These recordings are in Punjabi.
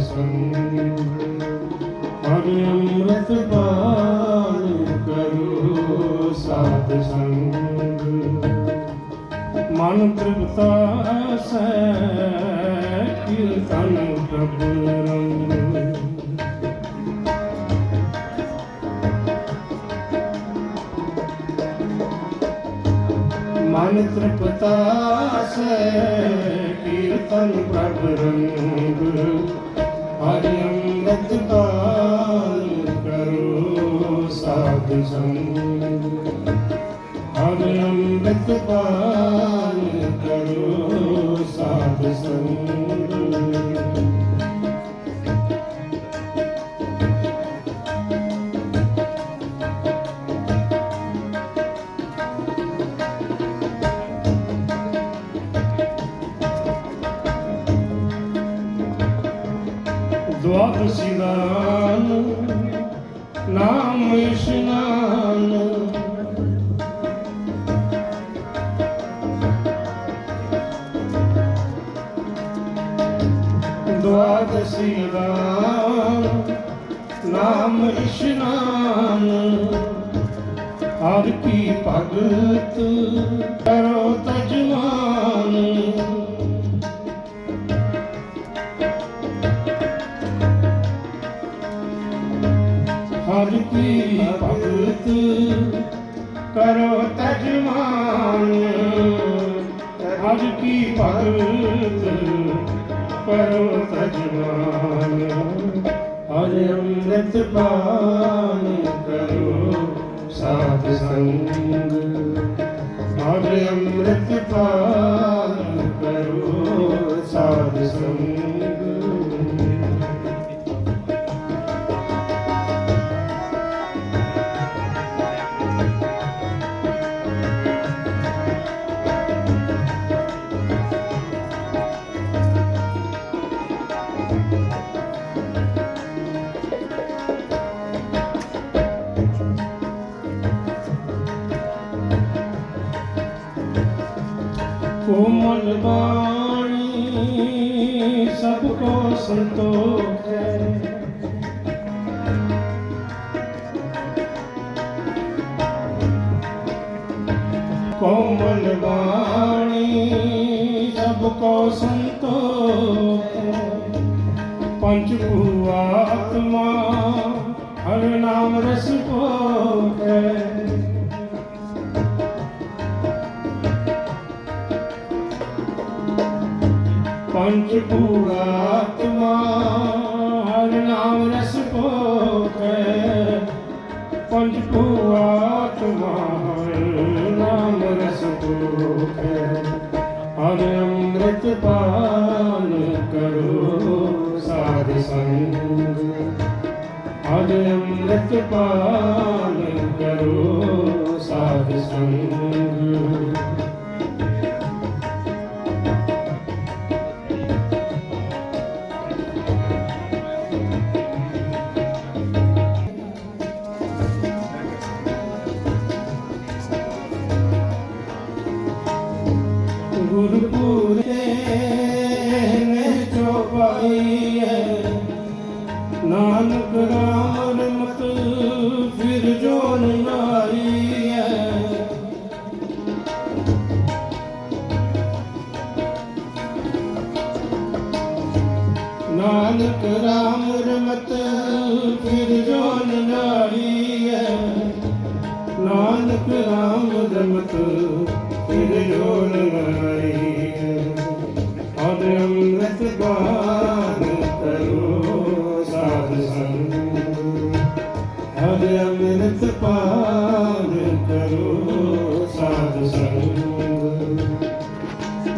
ਸੰਗ ਹਰ ਅੰਮ੍ਰਿਤ ਪਾਨ ਕਰੋ ਸਾਧ ਸੰਗ ਮਨ ਤ੍ਰਿਪਤਾ ਸੈ ਕੀਰਤਨ ਪ੍ਰਭੂ ਰੰਗ ਮਨ ਤ੍ਰਿਪਤਾ ਸੈ ਕੀਰਤਨ ਪ੍ਰਭ ਰੰਗ ਹਰਿ ਅੰਮ੍ਰਿਤ ਪਾਨ ਕਰੋ ਸਾਧ ਸੰਗ ਹਰਿ ਅੰਮ੍ਰਿਤ ਪਾਨ ਕਰੋ ਸਾਧ ਸੰਗ ਨਾਮ ਇਸ਼ਨਾਨ। ਦੁਆਦਸੀ ਦਾਨ ਨਾਮ ਇਸ਼ਨਾਨ। ਹਰ ਕੀ ਭਗਤ ਕਰੋ ਤਜਮਾ। ਭਗਤ ਕਰੋ ਤਜਮਾਨ ਹਰ ਅੰਮ੍ਰਿਤ ਪਾਨ ਕਰੋ ਸਾਧ ਸੰਗ ਹਰ ਅੰਮ੍ਰਿਤ ਪਾਨ ਸੰਤੋਖ ਹੈ। ਕੋਮਲ ਬਾਣੀ ਸਭ ਕੋ ਸੰਤੋਖ ਹੈ। ਪੰਚ ਭੂ ਆਤਮਾ ਹਰ ਨਾਮ ਰਸ ਭੋਗ ਹੈ। ਪੰਚ ਭੂਆਤਮਾ ਹਰ ਨਾਮ ਰਸ ਭੋਗੈ। ਪੰਚ ਭੂਆਤਮਾ ਹਰ ਨਾਮ ਰਸ ਭੋਗੈ। ਹਰ ਅੰਮ੍ਰਿਤ ਪਾਨ ਕਰੋ, ਸਾਧ ਸੰਗ। ਹਰ ਅੰਮ੍ਰਿਤ ਪਾਨ ਕਰੋ, ਸਾਧ ਸੰਗ। ਨਾਨਕ ਰਾਮ ਰਮਤ, ਫਿਰ ਜੋਨ ਨਾਈ ਹੈ ਨਾਨਕ ਰਾਮ ਰਮਤ, ਫਿਰ ਜੋਨ ਨਾਈ ਹੈ ਅਦ ਅੰਮ੍ਰਿਤ ਬਾਣ ਕਰੋ ਸਾਧ ਸੰਗ ਅਦ ਅੰਮ੍ਰਿਤ ਪਾਨ ਕਰੋ ਸਾਧ ਸੰਗ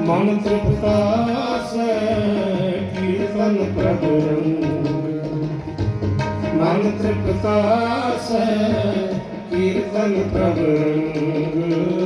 ਮਨ ਤ੍ਰਿਪਤਾ ਸੈ ਕੀਰਤਨ ਪ੍ਰਭ। ਰੰਗ ਮਨ ਤ੍ਰਿਪਤਾ ਸੈ ਕੀਰਤਨ ਪ੍ਰਭ। ਰੰਗ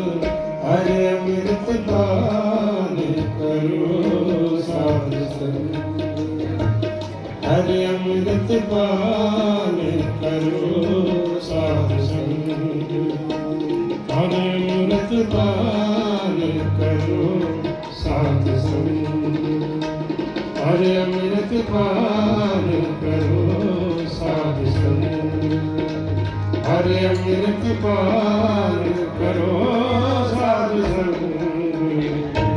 तीरथ पार करो साध संग हरे अमृत पार करो साध संग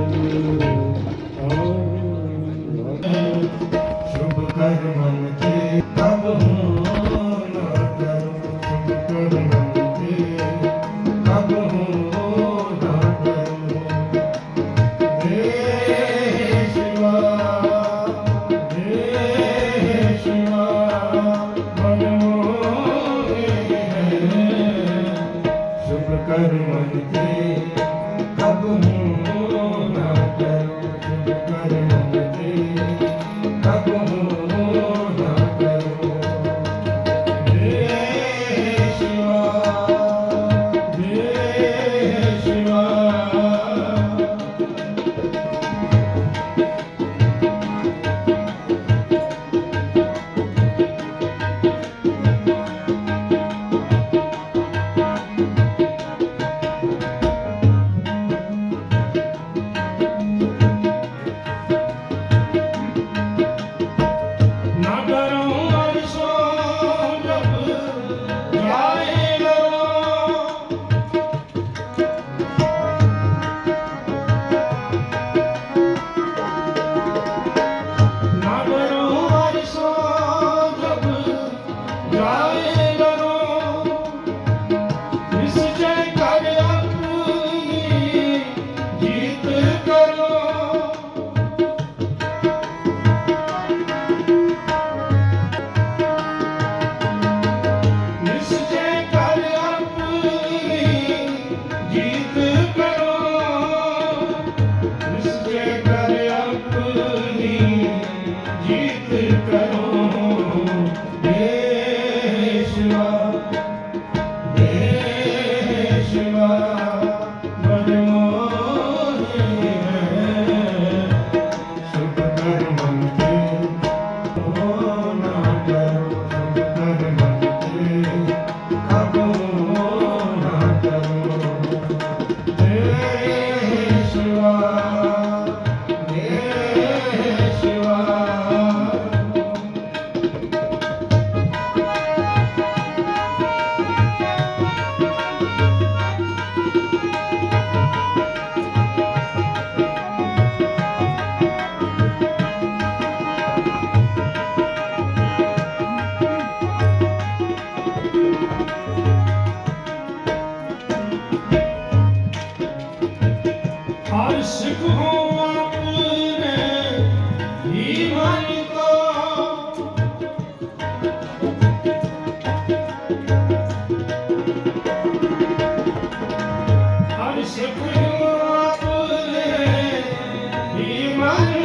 Amen.